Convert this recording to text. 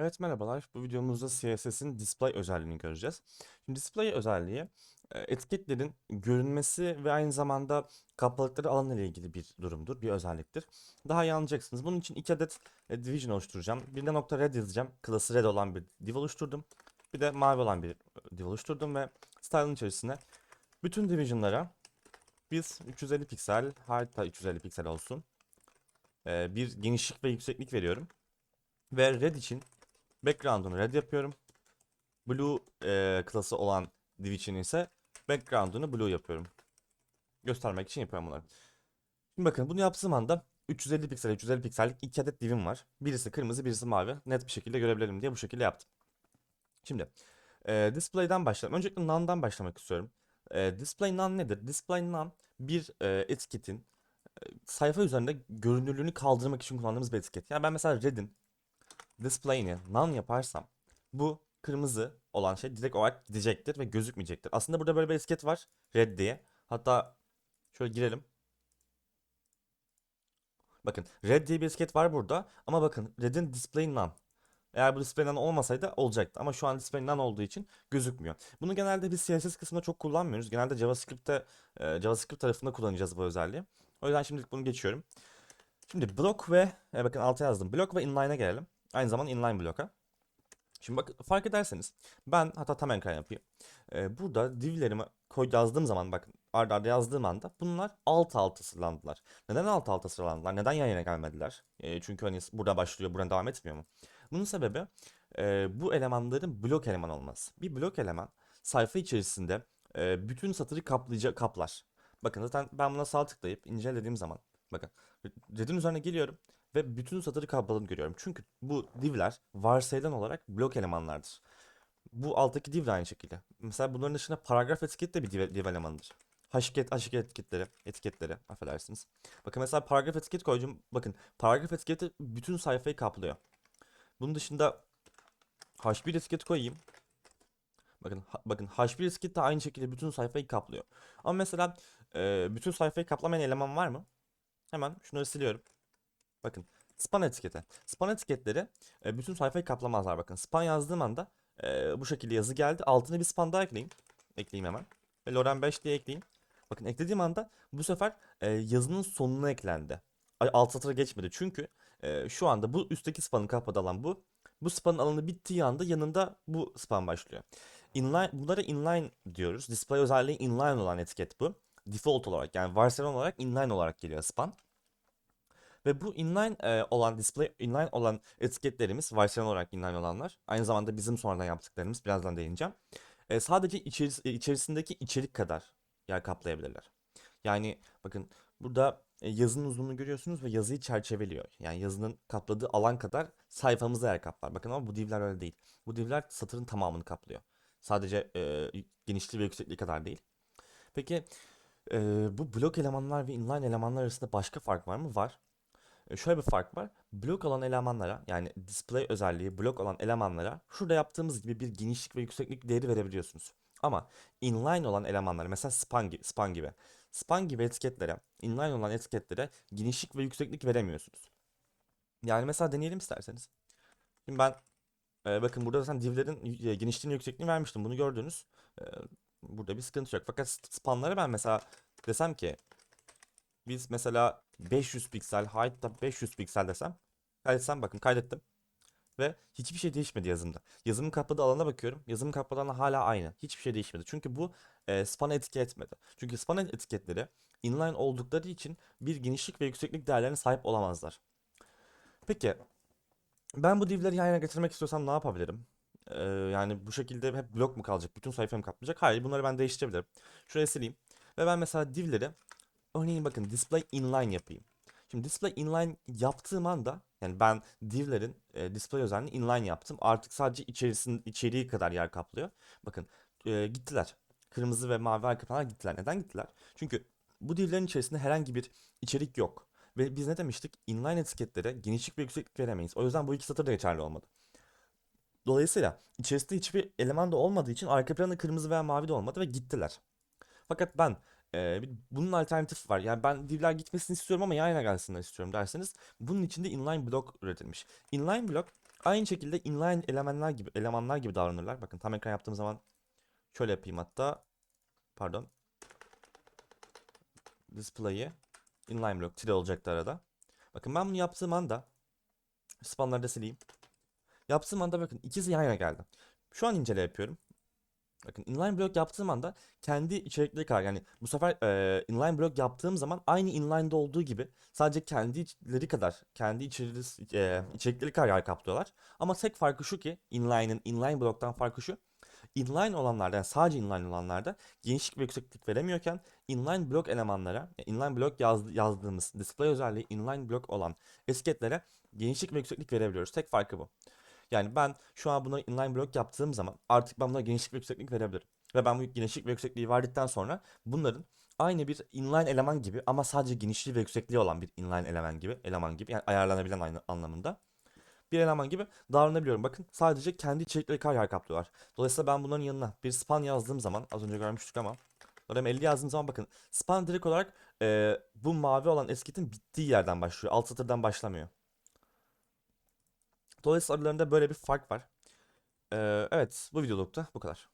Evet merhabalar. Bu videomuzda CSS'in display özelliğini göreceğiz. Şimdi display özelliği e, etiketlerin görünmesi ve aynı zamanda kapladıkları alanla ile ilgili bir durumdur, bir özelliktir. Daha iyi anlayacaksınız. Bunun için iki adet e, division oluşturacağım. Birine nokta red yazacağım. Klası red olan bir div oluşturdum. Bir de mavi olan bir e, div oluşturdum ve style'ın içerisine bütün division'lara biz 350 piksel, harita 350 piksel olsun. bir genişlik ve yükseklik veriyorum. Ve red için Background'unu red yapıyorum. Blue e, klası olan div için ise background'unu blue yapıyorum. Göstermek için yapıyorum bunları. Şimdi bakın bunu yaptığım anda 350 piksel 350 piksellik iki adet divim var. Birisi kırmızı birisi mavi. Net bir şekilde görebilirim diye bu şekilde yaptım. Şimdi e, display'den başlayalım. Öncelikle none'dan başlamak istiyorum. E, display none nedir? Display none bir e, etiketin e, sayfa üzerinde görünürlüğünü kaldırmak için kullandığımız bir etiket. Yani ben mesela red'in display'ini none yaparsam bu kırmızı olan şey direkt olarak gidecektir ve gözükmeyecektir. Aslında burada böyle bir etiket var. Red diye. Hatta şöyle girelim. Bakın red diye bir etiket var burada. Ama bakın red'in display none. Eğer bu display none olmasaydı olacaktı. Ama şu an display none olduğu için gözükmüyor. Bunu genelde biz CSS kısmında çok kullanmıyoruz. Genelde JavaScript'te e, JavaScript tarafında kullanacağız bu özelliği. O yüzden şimdilik bunu geçiyorum. Şimdi block ve e, bakın alta yazdım. Block ve inline'a gelelim. Aynı zamanda inline block'a. Şimdi bak fark ederseniz ben hatta tam ekran yapayım. Ee, burada divlerimi koy yazdığım zaman bakın arda arda yazdığım anda bunlar alt alta sıralandılar. Neden alt alta sıralandılar? Neden yan yana gelmediler? Ee, çünkü hani burada başlıyor, buradan devam etmiyor mu? Bunun sebebi e, bu elemanların blok eleman olması. Bir blok eleman sayfa içerisinde e, bütün satırı kaplayacak kaplar. Bakın zaten ben buna sağ tıklayıp incelediğim zaman bakın red'in üzerine geliyorum ve bütün satırı kapladığını görüyorum. Çünkü bu divler varsayılan olarak blok elemanlardır. Bu alttaki div de aynı şekilde. Mesela bunların dışında paragraf etiket de bir div, div elemanıdır. Haşket, haşket etiketleri, etiketleri affedersiniz. Bakın mesela paragraf etiket koydum. Bakın paragraf etiketi bütün sayfayı kaplıyor. Bunun dışında H1 etiket koyayım. Bakın bakın H1 etiket de aynı şekilde bütün sayfayı kaplıyor. Ama mesela e, bütün sayfayı kaplamayan eleman var mı? Hemen şunları siliyorum. Bakın span etiketi. Span etiketleri e, bütün sayfayı kaplamazlar bakın. Span yazdığım anda e, bu şekilde yazı geldi. Altına bir span daha ekleyeyim. Ekleyeyim hemen. Ve Loren 5 diye ekleyeyim. Bakın eklediğim anda bu sefer e, yazının sonuna eklendi. Alt satıra geçmedi. Çünkü e, şu anda bu üstteki spanın kapadı alan bu. Bu spanın alanı bittiği anda yanında bu span başlıyor. Inline, bunlara inline diyoruz. Display özelliği inline olan etiket bu. Default olarak yani varsayılan olarak inline olarak geliyor span. Ve bu inline e, olan display inline olan etiketlerimiz varsayılan olarak inline olanlar aynı zamanda bizim sonradan yaptıklarımız birazdan değineceğim. E, sadece içeris- e, içerisindeki içerik kadar yer kaplayabilirler. Yani bakın burada e, yazının uzunluğunu görüyorsunuz ve yazıyı çerçeveliyor. Yani yazının kapladığı alan kadar sayfamızda yer kaplar. Bakın ama bu divler öyle değil. Bu divler satırın tamamını kaplıyor. Sadece e, genişliği ve yüksekliği kadar değil. Peki e, bu blok elemanlar ve inline elemanlar arasında başka fark var mı? Var. E, Şöyle bir fark var. Blok olan elemanlara yani display özelliği blok olan elemanlara şurada yaptığımız gibi bir genişlik ve yükseklik değeri verebiliyorsunuz. Ama inline olan elemanlara mesela span gibi, span gibi span gibi etiketlere inline olan etiketlere genişlik ve yükseklik veremiyorsunuz. Yani mesela deneyelim isterseniz. Şimdi ben e, bakın burada zaten divlerin e, genişliğini yüksekliğini vermiştim. Bunu gördünüz. E, burada bir sıkıntı yok. Fakat spanlara ben mesela desem ki biz mesela 500 piksel, height'ta 500 piksel desem. Kaydetsem bakın kaydettim. Ve hiçbir şey değişmedi yazımda. Yazımın kapladığı alana bakıyorum. Yazımın kapladığı alan hala aynı. Hiçbir şey değişmedi. Çünkü bu e, span etki etmedi. Çünkü span etiketleri inline oldukları için bir genişlik ve yükseklik değerlerine sahip olamazlar. Peki ben bu divleri yan yana getirmek istiyorsam ne yapabilirim? Ee, yani bu şekilde hep blok mu kalacak? Bütün sayfayı mı kaplayacak? Hayır bunları ben değiştirebilirim. Şuraya sileyim. Ve ben mesela divleri Örneğin bakın display inline yapayım. Şimdi display inline yaptığım anda yani ben divlerin e, display özelliğini inline yaptım. Artık sadece içerisinin içeriği kadar yer kaplıyor. Bakın e, gittiler. Kırmızı ve mavi arka gittiler. Neden gittiler? Çünkü bu divlerin içerisinde herhangi bir içerik yok. Ve biz ne demiştik? Inline etiketlere genişlik ve yükseklik veremeyiz. O yüzden bu iki satır da geçerli olmadı. Dolayısıyla içerisinde hiçbir eleman da olmadığı için arka planı kırmızı veya mavi de olmadı ve gittiler. Fakat ben e, bir- bunun alternatifi var. Yani ben divler gitmesini istiyorum ama yan yana gelsinler istiyorum derseniz bunun için de inline block üretilmiş. Inline block Aynı şekilde inline elemanlar gibi elemanlar gibi davranırlar. Bakın tam ekran yaptığım zaman şöyle yapayım hatta. Pardon. Display'i inline block tire olacaktı arada. Bakın ben bunu yaptığım anda spawnları da sileyim. Yaptığım anda bakın ikisi yan yana geldi. Şu an incele yapıyorum. Bakın inline block yaptığım anda kendi içerikleri kadar yani bu sefer e, inline block yaptığım zaman aynı inline'da olduğu gibi sadece kendi içleri kadar kendi içeri, e, içerikleri kadar kaplıyorlar. Ama tek farkı şu ki inline'ın inline block'tan farkı şu. Inline olanlarda yani sadece inline olanlarda genişlik ve yükseklik veremiyorken inline block elemanlara inline block yaz, yazdığımız display özelliği inline block olan etiketlere genişlik ve yükseklik verebiliyoruz. Tek farkı bu. Yani ben şu an buna inline block yaptığım zaman artık ben buna genişlik ve yükseklik verebilirim. Ve ben bu genişlik ve yüksekliği verdikten sonra bunların aynı bir inline eleman gibi ama sadece genişliği ve yüksekliği olan bir inline eleman gibi eleman gibi yani ayarlanabilen aynı anlamında bir eleman gibi davranabiliyorum. Bakın sadece kendi içerikleri kadar yer kaplıyorlar. Dolayısıyla ben bunların yanına bir span yazdığım zaman az önce görmüştük ama Oraya 50 yazdığım zaman bakın span direkt olarak e, bu mavi olan etiketin bittiği yerden başlıyor. Alt satırdan başlamıyor. Dolayısıyla aralarında böyle bir fark var. Ee, evet bu videolukta bu kadar.